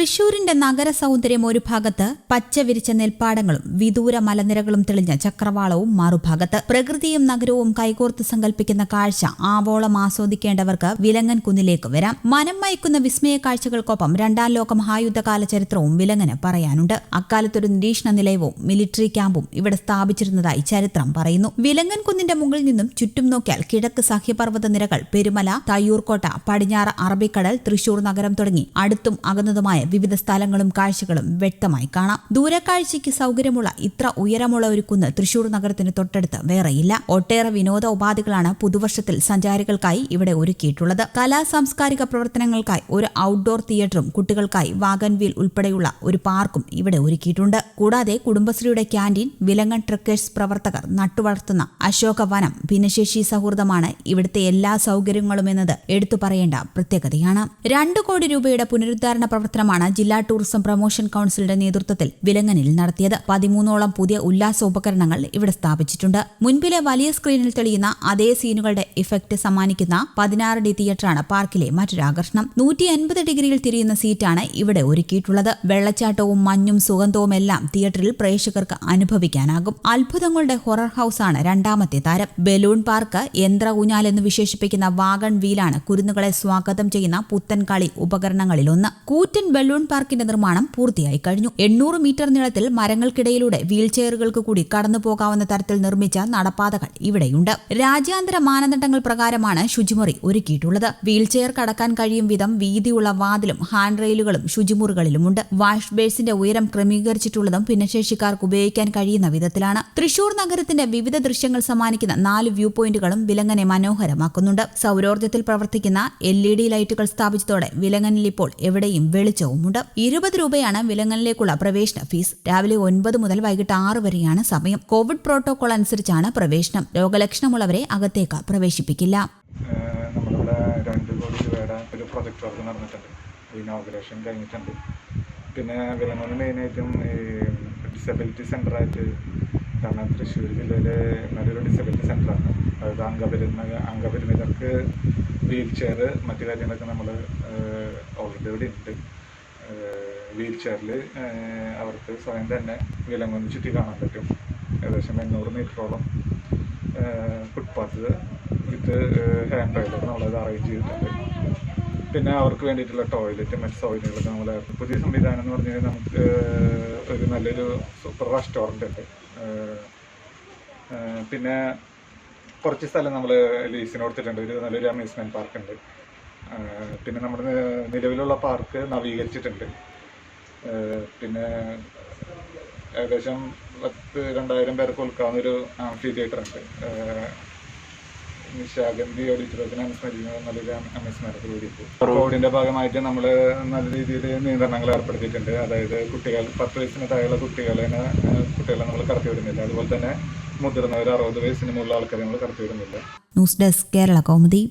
തൃശൂരിന്റെ നഗര സൗന്ദര്യം ഒരു ഭാഗത്ത് പച്ച വിരിച്ച നെൽപ്പാടങ്ങളും വിദൂര മലനിരകളും തെളിഞ്ഞ ചക്രവാളവും മറുഭാഗത്ത്. പ്രകൃതിയും നഗരവും കൈകോർത്ത് സങ്കല്പിക്കുന്ന കാഴ്ച ആവോളം ആസ്വദിക്കേണ്ടവർക്ക് വിലങ്ങൻ കുന്നിലേക്ക് വരാം. മനം മയക്കുന്ന വിസ്മയ കാഴ്ചകൾക്കൊപ്പം രണ്ടാം ലോക മഹായുദ്ധകാല ചരിത്രവും വിലങ്ങന് പറയാനുണ്ട്. അക്കാലത്തൊരു നിരീക്ഷണ നിലയവും മിലിറ്ററി ക്യാമ്പും ഇവിടെ സ്ഥാപിച്ചിരുന്നതായി ചരിത്രം പറയുന്നു. വിലങ്ങൻ കുന്നിന്റെ മുകളിൽ നിന്നും ചുറ്റും നോക്കിയാൽ കിഴക്ക് സഹ്യപർവത നിരകൾ പെരുമല തയ്യൂർക്കോട്ട പടിഞ്ഞാറ് അറബിക്കടൽ തൃശൂർ നഗരം തുടങ്ങി അടുത്തും അകന്നതുമായ വിവിധ സ്ഥലങ്ങളും കാഴ്ചകളും വ്യക്തമായി കാണാം. ദൂരക്കാഴ്ചയ്ക്ക് സൗകര്യമുള്ള ഇത്ര ഉയരമുള്ള ഒരു കുന്ന് തൃശൂർ നഗരത്തിന് തൊട്ടടുത്ത് വേറെയില്ല. ഒട്ടേറെ വിനോദ ഉപാധികളാണ് പുതുവർഷത്തിൽ സഞ്ചാരികൾക്കായി ഇവിടെ ഒരുക്കിയിട്ടുള്ളത്. കലാ സാംസ്കാരിക പ്രവർത്തനങ്ങൾക്കായി ഒരു ഔട്ട്ഡോർ തിയേറ്ററും കുട്ടികൾക്കായി വാഗൻ വീൽ ഉൾപ്പെടെയുള്ള ഒരു പാർക്കും ഇവിടെ ഒരുക്കിയിട്ടുണ്ട്. കൂടാതെ കുടുംബശ്രീയുടെ ക്യാന്റീൻ വിലങ്ങൻ ട്രക്കേഴ്സ് പ്രവർത്തകർ നട്ടുവളർത്തുന്ന അശോക വനം ഭിന്നശേഷി സൗഹൃദമാണ് ഇവിടുത്തെ എല്ലാ സൗകര്യങ്ങളും എന്നത് എടുത്തു പറയേണ്ട പ്രത്യേകതയാണ്. രണ്ടു കോടി രൂപയുടെ പുനരുദ്ധാരണ പ്രവർത്തനമാണ് ജില്ലാ ടൂറിസം പ്രൊമോഷൻ കൌൺസിലിന്റെ നേതൃത്വത്തിൽ വിലങ്ങനിൽ നടത്തിയത്. പതിമൂന്നോളം പുതിയ ഉല്ലാസ ഉപകരണങ്ങൾ ഇവിടെ സ്ഥാപിച്ചിട്ടുണ്ട്. മുൻപിലെ വലിയ സ്ക്രീനിൽ തെളിയുന്ന അതേ സീനുകളുടെ ഇഫക്റ്റ് സമ്മാനിക്കുന്ന പതിനാറ് ഡി തിയേറ്ററാണ് പാർക്കിലെ മറ്റൊരു ആകർഷണം. നൂറ്റി അൻപത് ഡിഗ്രിയിൽ തിരിയുന്ന സീറ്റാണ് ഇവിടെ ഒരുക്കിയിട്ടുള്ളത്. വെള്ളച്ചാട്ടവും മഞ്ഞും സുഗന്ധവും എല്ലാം തിയേറ്ററിൽ പ്രേക്ഷകർക്ക് അനുഭവിക്കാനാകും. അത്ഭുതങ്ങളുടെ ഹൊറർ ഹൌസാണ് രണ്ടാമത്തെ താരം. ബലൂൺ പാർക്ക് യന്ത്ര ഊഞ്ഞാൽ എന്ന് വിശേഷിപ്പിക്കുന്ന വാഗൺ വീലാണ് കുരുന്നുകളെ സ്വാഗതം ചെയ്യുന്ന പുത്തൻ കളി ഉപകരണങ്ങളിലൊന്ന്. കൂറ്റൻ ബലൂൺ പാർക്കിന്റെ നിർമ്മാണം പൂർത്തിയായി കഴിഞ്ഞു. എണ്ണൂറ് മീറ്റർ നീളത്തിൽ മരങ്ങൾക്കിടയിലൂടെ വീൽ ചെയറുകൾക്ക് കൂടി കടന്നു പോകാവുന്ന തരത്തിൽ നിർമ്മിച്ച നടപ്പാതകൾ ഇവിടെയുണ്ട്. രാജ്യാന്തര മാനദണ്ഡങ്ങൾ പ്രകാരമാണ് ശുചിമുറി ഒരുക്കിയിട്ടുള്ളത്. വീൽ ചെയർ കടക്കാൻ കഴിയും വിധം വീതിയുള്ള വാതിലും ഹാൻഡ് റെയിലുകളും ശുചിമുറികളിലുമുണ്ട്. വാഷ് ബേസിന്റെ ഉയരം ക്രമീകരിച്ചിട്ടുള്ളതും ഭിന്നശേഷിക്കാർക്ക് ഉപയോഗിക്കാൻ കഴിയുന്ന വിധത്തിലാണ്. തൃശൂർ നഗരത്തിന്റെ വിവിധ ദൃശ്യങ്ങൾ സമ്മാനിക്കുന്ന നാല് വ്യൂ പോയിന്റുകളും വിലങ്ങനെ മനോഹരമാക്കുന്നുണ്ട്. സൌരോർജത്തിൽ പ്രവർത്തിക്കുന്ന എൽ ലൈറ്റുകൾ സ്ഥാപിച്ചതോടെ വിലങ്ങനിൽ ഇപ്പോൾ എവിടെയും വെളിച്ചവുമുണ്ട് ഇരുപത് രൂപയാണ് വിലങ്ങളിലേക്കുള്ള പ്രവേശന ഫീസ്. രാവിലെ ഒൻപത് മുതൽ വൈകിട്ട് ആറ് വരെയാണ് സമയം. കോവിഡ് പ്രോട്ടോകോൾ അനുസരിച്ചാണ് പ്രവേശനം. രോഗലക്ഷണമുള്ളവരെ അകത്തേക്ക് പ്രവേശിപ്പിക്കില്ല. നമ്മളിവിടെ രണ്ട് കോടി രൂപയുടെ ഒരു പ്രൊജക്ട് വർക്ക് നടന്നിട്ടുണ്ട്. കഴിഞ്ഞിട്ടുണ്ട്. പിന്നെ വിലങ്ങളിൽ മെയിനായിട്ടും ഈ ഡിസബിലിറ്റി സെന്ററായിട്ട് കാരണം തൃശ്ശൂർ ജില്ലയിൽ നല്ലൊരു ഡിസബിലിറ്റി സെന്ററാണ് അതായത് അംഗപരിമ അംഗപരിമിതർക്ക് വീൽ ചെയർ മറ്റു കാര്യങ്ങളൊക്കെ നമ്മൾ ഓൾറെഡി ഇവിടെ ഉണ്ട്. വീൽ ചെയറിൽ അവർക്ക് സ്വയം തന്നെ വിലങ്ങൊന്ന് ചുറ്റി കാണാൻ പറ്റും. ഏകദേശം എണ്ണൂറ് മീറ്ററോളം ഫുട്പാത്ത് വിത്ത് ഹാൻഡ് റൈലർ നമ്മളത് അറേഞ്ച് ചെയ്തിട്ടുണ്ട്. പിന്നെ അവർക്ക് വേണ്ടിയിട്ടുള്ള ടോയ്ലറ്റ് മറ്റ് സൗകര്യങ്ങളൊക്കെ നമ്മൾ പുതിയ സംവിധാനം എന്ന് പറഞ്ഞു കഴിഞ്ഞാൽ നമുക്ക് ഒരു നല്ലൊരു സൂപ്പർ റെസ്റ്റോറന്റ് ഉണ്ട്. പിന്നെ കുറച്ച് സ്ഥലം നമ്മൾ ലീസിന് കൊടുത്തിട്ടുണ്ട്. ഒരു നല്ലൊരു അമ്യൂസ്മെന്റ് പാർക്ക് ഉണ്ട്. പിന്നെ നമ്മുടെ നിലവിലുള്ള പാർക്ക് നവീകരിച്ചിട്ടുണ്ട്. പിന്നെ ഏകദേശം പത്ത് രണ്ടായിരം പേർക്ക് ഉൾക്കാവുന്ന ഒരു ആംഫി തിയേറ്റർ ഉണ്ട് നിശാഗന്ധി ഓഡിറ്റോറിയത്തിന് അനുസ്മരിക്കുന്നത് നല്ലൊരു അനുസ്മരണത്തിൽ കൂടിയിട്ട്. റോഡിന്റെ ഭാഗമായിട്ട് നമ്മൾ നല്ല രീതിയിൽ നിയന്ത്രണങ്ങൾ ഏർപ്പെടുത്തിയിട്ടുണ്ട്. അതായത് കുട്ടികൾ പത്ത് വയസ്സിന് താഴെയുള്ള കുട്ടികളെ കുട്ടികളെ നമ്മൾ കടത്തി വിടുന്നില്ല. അതുപോലെ തന്നെ മുതിർന്നവർ അറുപത് വയസ്സിന് മുകളിലുള്ള ആൾക്കാരെ നമ്മൾ കടത്തി വിടുന്നില്ല. News desk Kerala Kaumudi.